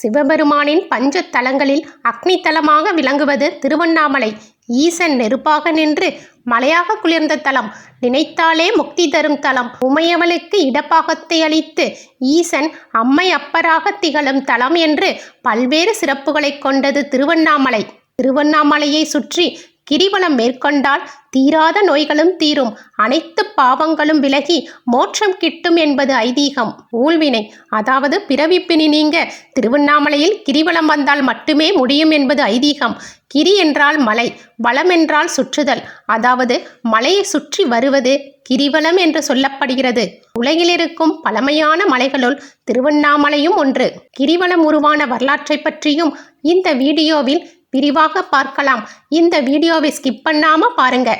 சிவபெருமானின் பஞ்ச தலங்களில் அக்னி தலமாக விளங்குவது திருவண்ணாமலை. ஈசன் நெருப்பாக நின்று மலையாக குளிர்ந்த தலம் நினைத்தாலே முக்தி தரும் தலம் உமையவளுக்கு இடப்பாகத்தை அளித்து ஈசன் அம்மை அப்பராக திகழும் தலம் என்று பல்வேறு சிறப்புகளைக் கொண்டது திருவண்ணாமலை. திருவண்ணாமலையை சுற்றி கிரிவலம் மேற்கொண்டால் தீராத நோய்களும் தீரும். அனைத்து பாவங்களும் விலகி மோட்சம் கிட்டும் என்பது ஐதீகம். ஊழ்வினை அதாவது பிறவிப்பினி நீங்க திருவண்ணாமலையில் கிரிவலம் வந்தால் மட்டுமே முடியும் என்பது ஐதீகம். கிரி என்றால் மலை வளம் என்றால் சுற்றுதல். அதாவது மலையை சுற்றி வருவது கிரிவலம் என்று சொல்லப்படுகிறது. உலகில் இருக்கும் பழமையான மலைகளுள் திருவண்ணாமலையும் ஒன்று. கிரிவலம் உருவான வரலாற்றை பற்றியும் இந்த வீடியோவில் விரிவாக பார்க்கலாம். இந்த வீடியோவை ஸ்கிப் பண்ணாமல் பாருங்க.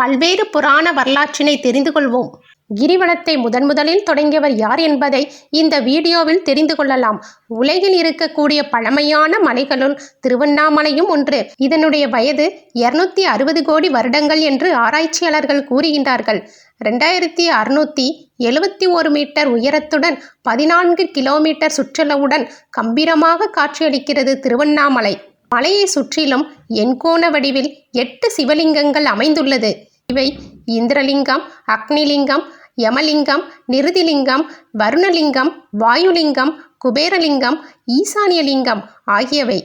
பல்வேறு புராண வரலாற்றினை தெரிந்து கொள்வோம். கிரிவலத்தை முதன் முதலில் தொடங்கியவர் யார் என்பதை இந்த வீடியோவில் தெரிந்து கொள்ளலாம். உலகில் இருக்கக்கூடிய பழமையான மலைகளுள் திருவண்ணாமலையும் ஒன்று. இதனுடைய வயது இருநூத்தி அறுபது கோடி வருடங்கள் என்று ஆராய்ச்சியாளர்கள் கூறுகின்றார்கள். ரெண்டாயிரத்தி அறுநூத்தி எழுபத்தி ஒரு மீட்டர் உயரத்துடன் பதினான்கு கிலோமீட்டர் சுற்றளவுடன் கம்பீரமாக காட்சியளிக்கிறது திருவண்ணாமலை. மலையை சுற்றிலும் எண்கோண வடிவில் எட்டு சிவலிங்கங்கள் அமைந்துள்ளது. இவை இந்திரலிங்கம் அக்னிலிங்கம் யமலிங்கம் நிருதிலிங்கம் வருணலிங்கம் வாயுலிங்கம் குபேரலிங்கம் ஈசானியலிங்கம் ஆகியவை.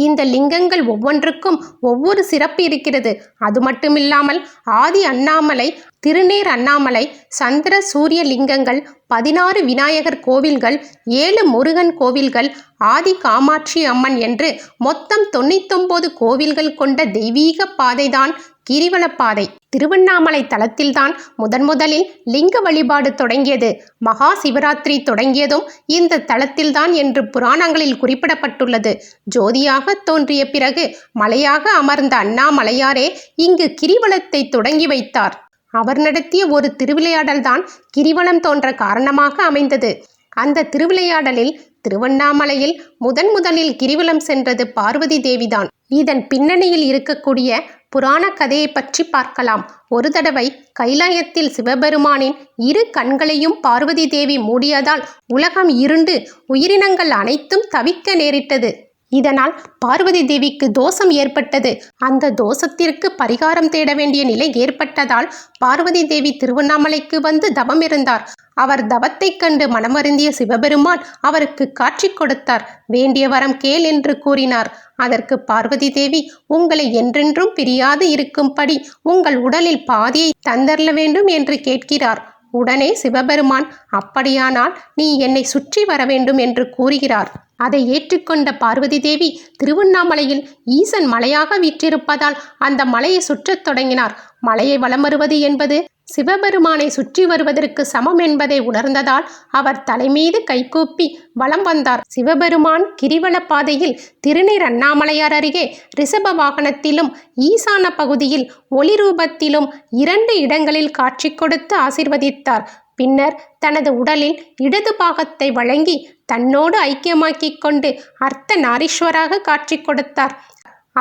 இந்த லிங்கங்கள் ஒவ்வொன்றுக்கும் ஒவ்வொரு சிறப்பு இருக்கிறது. அது மட்டுமில்லாமல் ஆதி அண்ணாமலை திருநேர் அண்ணாமலை சந்திர சூரிய லிங்கங்கள் பதினாறு விநாயகர் கோவில்கள் ஏழு முருகன் கோவில்கள் ஆதி காமாட்சி அம்மன் என்று மொத்தம் தொண்ணூத்தொம்பது கோவில்கள் கொண்ட தெய்வீக பாதைதான் கிரிவலப்பாதை. திருவண்ணாமலை தலத்தில்தான் முதன் முதலில் லிங்க வழிபாடு தொடங்கியது. மகா சிவராத்திரி தொடங்கியதும் இந்த தலத்தில்தான் என்று புராணங்களில் குறிப்பிடப்பட்டுள்ளது. ஜோதியாக தோன்றிய பிறகு மலையாக அமர்ந்த அண்ணாமலையாரே இங்கு கிரிவலத்தை தொடங்கி வைத்தார். அவர் நடத்திய ஒரு திருவிளையாடல்தான் கிரிவலம் தோன்ற காரணமாக அமைந்தது. அந்த திருவிளையாடலில் திருவண்ணாமலையில் முதன் முதலில் கிரிவலம் சென்றது பார்வதி தேவிதான். இதன் பின்னணியில் இருக்கக்கூடிய புராண கதையை பற்றி பார்க்கலாம். ஒரு தடவை கைலாயத்தில் சிவபெருமானின் இரு கண்களையும் பார்வதி தேவி மூடியதால் உலகம் இருண்டு உயிரினங்கள் அனைத்தும் தவிக்க நேரிட்டது. இதனால் பார்வதி தேவிக்கு தோஷம் ஏற்பட்டது. அந்த தோஷத்திற்கு பரிகாரம் தேட வேண்டிய நிலை ஏற்பட்டதால் பார்வதி தேவி திருவண்ணாமலைக்கு வந்து தவம் இருந்தார். அவர் தவத்தைக் கண்டு மனமருந்திய சிவபெருமான் அவருக்கு காட்சி கொடுத்தார். வேண்டிய வரம் கேள் என்று கூறினார். அதற்கு பார்வதி தேவி உங்களை என்றென்றும் பிரியாது இருக்கும்படி உங்கள் உடலில் பாதியை தந்தரல வேண்டும் என்று கேட்கிறார். உடனே சிவபெருமான் அப்படியானால் நீ என்னை சுற்றி வர வேண்டும் என்று கூறுகிறார். அதை ஏற்றுக்கொண்ட பார்வதி தேவி திருவண்ணாமலையில் ஈசன் மலையாக வீற்றிருப்பதால் அந்த மலையை சுற்றத் தொடங்கினார். மலையை வலம் வருவது என்பது சிவபெருமானை சுற்றி வருவதற்கு சமம் என்பதை உணர்ந்ததால் அவர் தலைமீது கைகூப்பி வலம் வந்தார். சிவபெருமான் கிரிவல பாதையில் திருநீர் அண்ணாமலையார் அருகே ரிஷப வாகனத்திலும் ஈசான பகுதியில் ஒளி ரூபத்திலும் இரண்டு இடங்களில் காட்சி கொடுத்து ஆசிர்வதித்தார். பின்னர் தனது உடலில் இடது பாகத்தை வழங்கி தன்னோடு ஐக்கியமாக்கிக் கொண்டு அர்த்த நாரீஸ்வராக காட்சி கொடுத்தார்.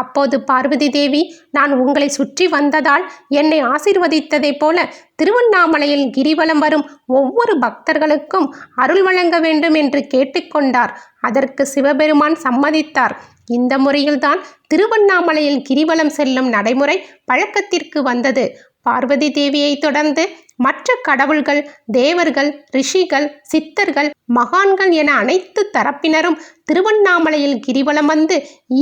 அப்போது பார்வதி தேவி நான் உங்களை சுற்றி வந்ததால் என்னை ஆசிர்வதித்ததைப் போல திருவண்ணாமலையில் கிரிவலம் வரும் ஒவ்வொரு பக்தர்களுக்கும் அருள் வழங்க வேண்டும் என்று கேட்டுக்கொண்டார். அதற்கு சிவபெருமான் சம்மதித்தார். இந்த முறையில்தான் திருவண்ணாமலையில் கிரிவலம் செல்லும் நடைமுறை பழக்கத்திற்கு வந்தது. பார்வதி தேவியை தொடர்ந்து மற்ற கடவுள்கள் தேவர்கள் ரிஷிகள் சித்தர்கள் மகான்கள் என அனைத்து தரப்பினரும் திருவண்ணாமலையில் கிரிவலம் வந்து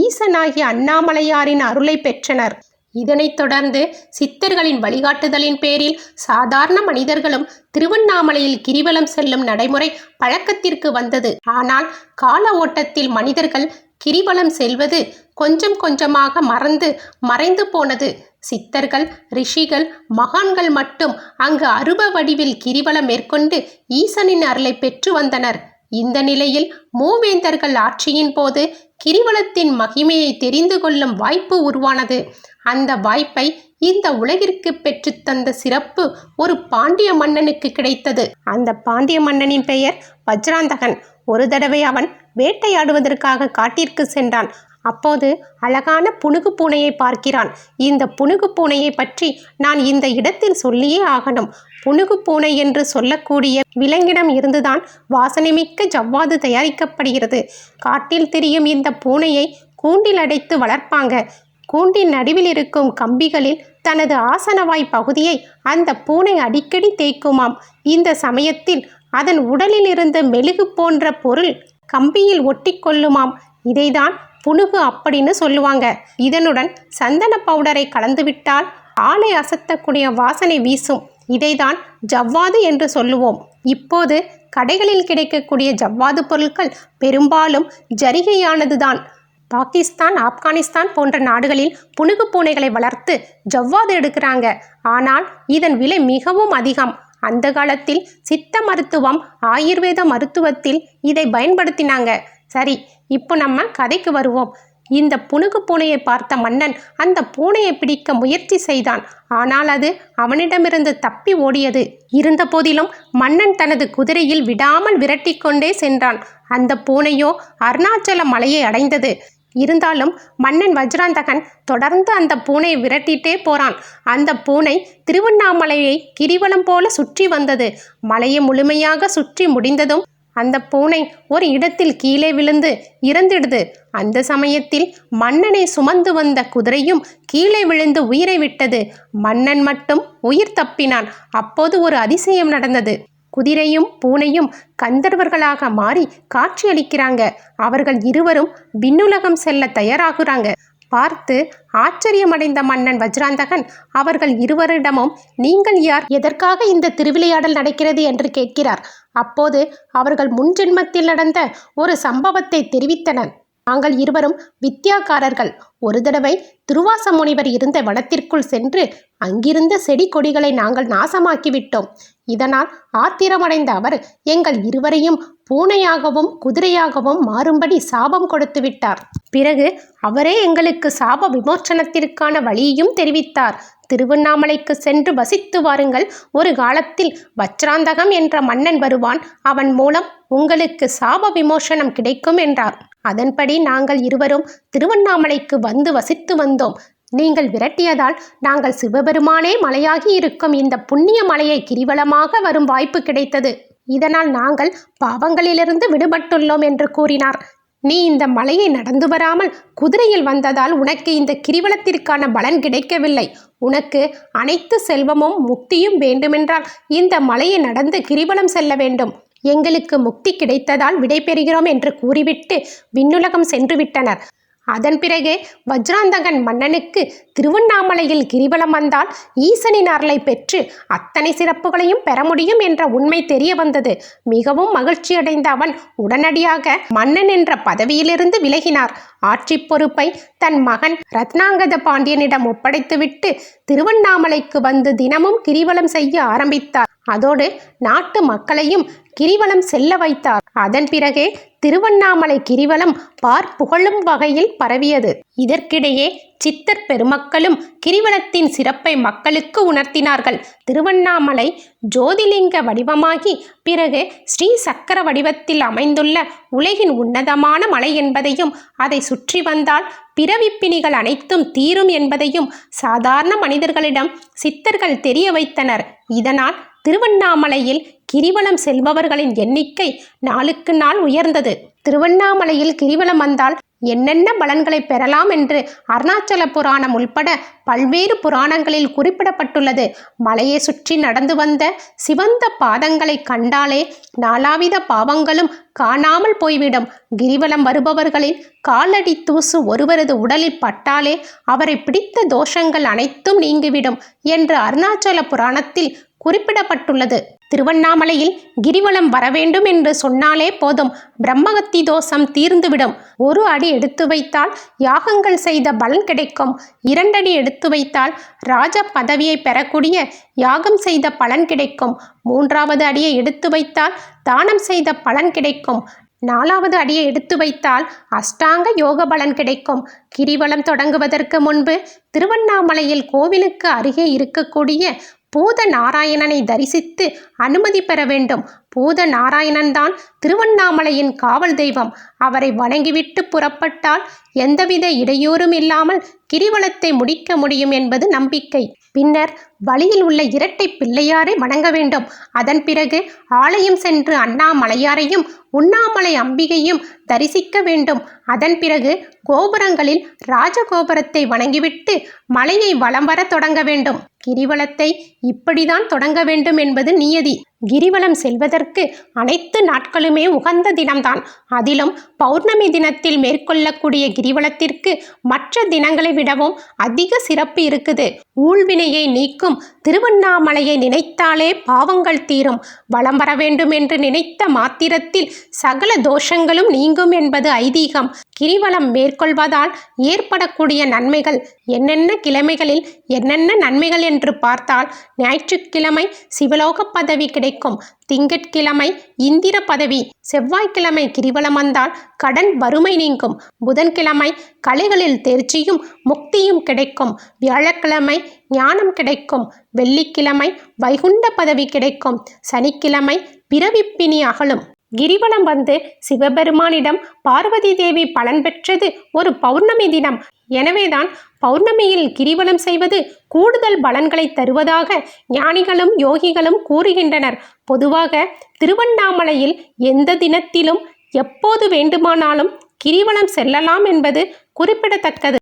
ஈசனாகிய அண்ணாமலையாரின் அருளை பெற்றனர். இதனைத் தொடர்ந்து சித்தர்களின் வழிகாட்டுதலின் பேரில் சாதாரண மனிதர்களும் திருவண்ணாமலையில் கிரிவலம் செல்லும் நடைமுறை பழக்கத்திற்கு வந்தது. ஆனால் கால ஓட்டத்தில் மனிதர்கள் கிரிவலம் செல்வது கொஞ்சம் கொஞ்சமாக மறந்து மறைந்து போனது. சித்தர்கள் ரிஷிகள் மகான்கள் மட்டும் அங்கு அருப வடிவில் கிரிவலம் மேற்கொண்டு ஈசனின் அருளை பெற்று வந்தனர். இந்த நிலையில் மூவேந்தர்கள் ஆட்சியின் போது கிரிவலத்தின் மகிமையை தெரிந்து கொள்ளும் வாய்ப்பு உருவானது. அந்த வாய்ப்பை இந்த உலகிற்கு பெற்றுத்தந்த சிறப்பு ஒரு பாண்டிய மன்னனுக்கு கிடைத்தது. அந்த பாண்டிய மன்னனின் பெயர் வஜ்ராந்தகன். ஒரு தடவை அவன் வேட்டையாடுவதற்காக காட்டிற்கு சென்றான். அப்போது அழகான புனுகு பூனையை பார்க்கிறான். இந்த புனுகு பூனையை பற்றி நான் இந்த இடத்தில் சொல்லியே ஆகணும். புனுகு பூனை என்று சொல்லக்கூடிய விலங்கிடம் இருந்துதான் வாசனைமிக்க ஜவ்வாது தயாரிக்கப்படுகிறது. காட்டில் திரியும் இந்த பூனையை கூண்டில் அடைத்து வளர்ப்பாங்க. கூண்டின் நடுவில் இருக்கும் கம்பிகளில் தனது ஆசனவாய் பகுதியை அந்த பூனை அடிக்கடி தேய்க்குமாம். இந்த சமயத்தில் அதன் உடலில் இருந்த மெழுகு போன்ற பொருள் கம்பியில் ஒட்டிக்கொள்ளுமாம். இதைதான் புனுகு அப்படின்னு சொல்லுவாங்க. இதனுடன் சந்தன பவுடரை கலந்துவிட்டால் ஆளை அசத்தக்கூடிய வாசனை வீசும். இதைதான் ஜவ்வாது என்று சொல்லுவோம். இப்போது கடைகளில் கிடைக்கக்கூடிய ஜவ்வாது பொருட்கள் பெரும்பாலும் ஜரிகையானதுதான். பாகிஸ்தான் ஆப்கானிஸ்தான் போன்ற நாடுகளில் புனுகு பூனைகளை வளர்த்து ஜவ்வாது எடுக்கிறாங்க. ஆனால் இதன் விலை மிகவும் அதிகம். அந்த காலத்தில் சித்த மருத்துவம் ஆயுர்வேத மருத்துவத்தில் இதை பயன்படுத்தினாங்க. சரி இப்போ நம்ம கதைக்கு வருவோம். இந்த புனுகு பூனையை பார்த்த மன்னன் அந்த பூனையை பிடிக்க முயற்சி செய்தான். ஆனால் அது அவனிடமிருந்து தப்பி ஓடியது. இருந்த போதிலும் மன்னன் தனது குதிரையில் விடாமல் விரட்டிக்கொண்டே சென்றான். அந்த பூனையோ அருணாச்சல மலையை அடைந்தது. இருந்தாலும் மன்னன் வஜ்ராந்தகன் தொடர்ந்து அந்த பூனையை விரட்டிட்டே போறான். அந்த பூனை திருவண்ணாமலையை கிரிவலம் போல சுற்றி வந்தது. மலையை முழுமையாக சுற்றி முடிந்ததும் அந்த பூனை ஒரு இடத்தில் கீழே விழுந்து இறந்திடுது. அந்த சமயத்தில் மன்னனை சுமந்து வந்த குதிரையும் கீழே விழுந்து உயிரை விட்டது. மன்னன் மட்டும் உயிர் தப்பினான். அப்போது ஒரு அதிசயம் நடந்தது. குதிரையும் பூனையும் கந்தர்வர்களாக மாறி காட்சியளிக்கிறாங்க. அவர்கள் இருவரும் விண்ணுலகம் செல்ல தயாராகுறாங்க. பார்த்து ஆச்சரியமடைந்த மன்னன் வஜ்ராந்தகன் அவர்கள் இருவரிடமும் நீங்கள் யார்? எதற்காக இந்த திருவிளையாடல் நடக்கிறது? என்று கேட்கிறார். அப்போது அவர்கள் முன்ஜென்மத்தில் நடந்த ஒரு சம்பவத்தை தெரிவித்தனர். நாங்கள் இருவரும் வித்யாக்காரர்கள் ஒரு தடவை துருவாச முனிவர் இருந்த வனத்திற்குள் சென்று அங்கிருந்த செடி கொடிகளை நாங்கள் நாசமாக்கிவிட்டோம். இதனால் ஆத்திரமடைந்த அவர் எங்கள் இருவரையும் பூனையாகவும் குதிரையாகவும் மாறும்படி சாபம் கொடுத்து விட்டார். பிறகு அவரே எங்களுக்கு சாப விமோச்சனத்திற்கான வழியையும் தெரிவித்தார். திருவண்ணாமலைக்கு சென்று வசித்து வாருங்கள். ஒரு காலத்தில் வச்ராந்தகம் என்ற மன்னன் வருவான். அவன் மூலம் உங்களுக்கு சாப விமோசனம் கிடைக்கும் என்றார். அதன்படி நாங்கள் இருவரும் திருவண்ணாமலைக்கு வந்து வசித்து வந்தோம். நீங்கள் விரட்டியதால் நாங்கள் சிவபெருமானே மலையாகி இருக்கும். இந்த புண்ணிய மலையை கிரிவலமாக வரும் வாய்ப்பு கிடைத்தது. இதனால் நாங்கள் பாவங்களிலிருந்து விடுபட்டுள்ளோம் என்று கூறினார். நீ இந்த மலையை நடந்து வராமல் குதிரையில் வந்ததால் உனக்கு இந்த கிரிவலத்திற்கான பலன் கிடைக்கவில்லை. உனக்கு அனைத்து செல்வமும் முக்தியும் வேண்டுமென்றால் இந்த மலையை நடந்து கிரிவலம் செல்ல வேண்டும். எங்களுக்கு முக்தி கிடைத்ததால் விடைபெறுகிறோம் என்று கூறிவிட்டு விண்ணுலகம் சென்று விட்டனர் அதன் பிறகு வஜ்ராந்தகன் மன்னனுக்கு திருவண்ணாமலையில் கிரிவலம் வந்தால் ஈசனின் அருளை பெற்று அத்தனை சிறப்புகளையும் பெற முடியும் என்ற உண்மை தெரிய வந்தது. மிகவும் மகிழ்ச்சியடைந்த அவன் உடனடியாக மன்னன் என்ற பதவியிலிருந்து விலகினார். ஆட்சி பொறுப்பை தன் மகன் ரத்னாங்கத பாண்டியனிடம் ஒப்படைத்துவிட்டு திருவண்ணாமலைக்கு வந்து தினமும் கிரிவலம் செய்ய ஆரம்பித்தார். அதோடு நாட்டு மக்களையும் கிரிவலம் செல்ல வைத்தார். அதன் பிறகே திருவண்ணாமலை கிரிவலம் பார் புகழும் வகையில் பரவியது. இதற்கிடையே சித்தர் பெருமக்களும் கிரிவலத்தின் சிறப்பை மக்களுக்கு உணர்த்தினார்கள். திருவண்ணாமலை ஜோதிலிங்க வடிவமாகி பிறகு ஸ்ரீ சக்கர வடிவத்தில் அமைந்துள்ள உலகின் உன்னதமான மலை என்பதையும் அதை சுற்றி வந்தால் பிறவிப்பிணிகள் அனைத்தும் தீரும் என்பதையும் சாதாரண மனிதர்களிடம் சித்தர்கள் தெரிய வைத்தனர். இதனால் திருவண்ணாமலையில் கிரிவலம் செல்பவர்களின் எண்ணிக்கை நாளுக்கு நாள் உயர்ந்தது. திருவண்ணாமலையில் கிரிவலம் வந்தால் என்னென்ன பலன்களை பெறலாம் என்று அருணாச்சல புராணம் உள்பட பல்வேறு புராணங்களில் குறிப்பிடப்பட்டுள்ளது. மலையை சுற்றி நடந்து வந்த சிவந்த பாதங்களை கண்டாலே நாலாவித பாவங்களும் காணாமல் போய்விடும். கிரிவலம் வருபவர்களின் காலடி தூசு ஒருவரது உடலில் பட்டாலே அவரை பிடித்த தோஷங்கள் அனைத்தும் நீங்கிவிடும் என்று அருணாச்சல புராணத்தில் குறிப்பிடப்பட்டுள்ளது. திருவண்ணாமலையில் கிரிவலம் வரவேண்டும் என்று சொன்னாலே போதும். பிரம்மகத்தி தோஷம் தீர்ந்துவிடும். ஒரு அடி எடுத்து வைத்தால் யாகங்கள் செய்த பலன் கிடைக்கும். இரண்டடி எடுத்து வைத்தால் ராஜ பதவியை பெறக்கூடிய யாகம் செய்த பலன் கிடைக்கும். மூன்றாவது அடியை எடுத்து வைத்தால் தானம் செய்த பலன் கிடைக்கும். நாலாவது அடியை எடுத்து வைத்தால் அஷ்டாங்க யோக பலன் கிடைக்கும். கிரிவலம் தொடங்குவதற்கு முன்பு திருவண்ணாமலையில் கோவிலுக்கு அருகே இருக்கக்கூடிய பூத நாராயணனை தரிசித்து அனுமதி பெற வேண்டும். பூத நாராயணன்தான் திருவண்ணாமலையின் காவல் தெய்வம். அவரை வணங்கிவிட்டு புறப்பட்டால் எந்தவித இடையூறும் இல்லாமல் கிரிவலத்தை முடிக்க முடியும் என்பது நம்பிக்கை. பின்னர் வழியில் உள்ள இரட்டை பிள்ளையாரை வணங்க வேண்டும். அதன் பிறகு ஆலயம் சென்று அண்ணாமலையாரையும் உண்ணாமலை அம்பிகையும் தரிசிக்க வேண்டும். அதன் பிறகு கோபுரங்களில் ராஜகோபுரத்தை வணங்கிவிட்டு மலையை வலம் வர தொடங்க வேண்டும். கிரிவலத்தை இப்படிதான் தொடங்க வேண்டும் என்பது நியதி. கிரிவலம் செல்வதற்கு அனைத்து நாட்களுமே உகந்த தினம்தான். அதிலும் பௌர்ணமி தினத்தில் மேற்கொள்ளக்கூடிய கிரிவலத்திற்கு மற்ற தினங்களை விடவும் அதிக சிறப்பு இருக்குது. ஊழ்வினையை நீக்கும் திருவண்ணாமலையை நினைத்தாலே பாவங்கள் தீரும். வலம் வர வேண்டும் என்று நினைத்த மாத்திரத்தில் சகல தோஷங்களும் நீங்கும் என்பது ஐதீகம். கிரிவலம் மேற்கொள்வதால் ஏற்படக்கூடிய நன்மைகள் என்னென்ன கிழமைகளில் என்னென்ன நன்மைகள் என்று பார்த்தால் ஞாயிற்றுக்கிழமை சிவலோக பதவி கிடைக்கும் திங்கட்கிழமை இந்திர பதவி செவ்வாய்க்கிழமை கிரிவலம் வந்தால் கடன் வறுமை நீங்கும். புதன்கிழமை கலைகளில் தேர்ச்சியும் முக்தியும் கிடைக்கும். வியாழக்கிழமை ஞானம் கிடைக்கும். வெள்ளிக்கிழமை வைகுண்ட பதவி கிடைக்கும். சனிக்கிழமை பிறவிப்பினி அகலும். கிரிவலம் வந்து சிவபெருமானிடம் பார்வதி தேவி பலன் பெற்றது ஒரு பௌர்ணமி தினம். எனவேதான் பௌர்ணமியில் கிரிவலம் செய்வது கூடுதல் பலன்களை தருவதாக ஞானிகளும் யோகிகளும் கூறுகின்றனர். பொதுவாக திருவண்ணாமலையில் எந்த தினத்திலும் எப்போது வேண்டுமானாலும் கிரிவலம் செல்லலாம் என்பது குறிப்பிடத்தக்கது.